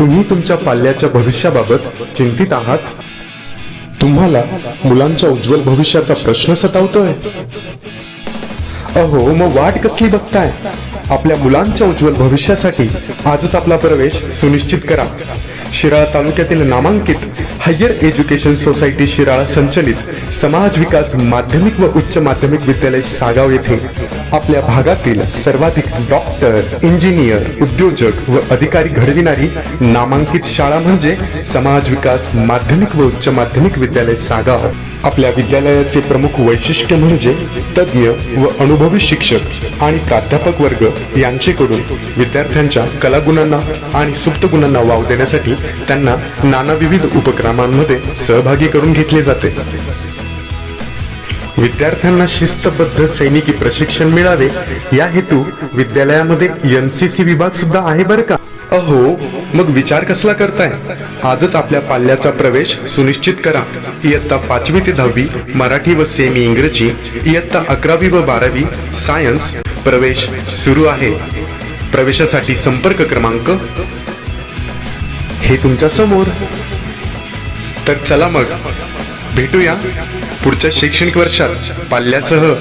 तुम्ही तुमच्या पाल्याच्या भविष्याबाबत चिंतित आहात? तुम्हाला मुलांच्या उज्ज्वल भविष्याचा प्रश्न सतावतोय? अहो मग वाट कसली बघताय? आपल्या मुलांच्या उज्ज्वल भविष्यासाठी आजच आपला प्रवेश सुनिश्चित करा. शिराळा तालुक्यातील नामांकित हायर एज्युकेशन सोसायटी शिराळा संचलित समाज विकास माध्यमिक व उच्च माध्यमिक विद्यालय सागाव येथे आपल्या भागातील सर्वाधिक डॉक्टर इंजिनियर उद्योजक व अधिकारी घडविणारी नामांकित शाळा म्हणजे समाज विकास माध्यमिक व उच्च माध्यमिक विद्यालय सागाव. आपल्या विद्यालयाचे प्रमुख वैशिष्ट्य म्हणजे तज्ज्ञ व अनुभवी शिक्षक आणि प्राध्यापक वर्ग यांचेकडून विद्यार्थ्यांच्या कलागुणांना आणि सुप्त गुणांना वाव देण्यासाठी त्यांना नाना विविध उपक्रमांमध्ये सहभागी करून घेतले जाते. विद्यार्थ्यांना शिस्तबद्ध सैनिकी प्रशिक्षण मिळावे या हेतू विद्यालयामध्ये एन सी सी विभाग सुद्धा आहे बरं का? अहो मग विचार कसला करताय? आजच आपल्या पाल्याचा प्रवेश सुनिश्चित करा. इयत्ता पाचवी ते दहावी मराठी व सेमी इंग्रजी इयत्ता अकरावी व बारावी सायन्स प्रवेश सुरू आहे. प्रवेशासाठी संपर्क क्रमांक हे तुमच्यासमोर. तर चला मग भेटूया पुढच्या शैक्षणिक वर्षात पाल्यासह.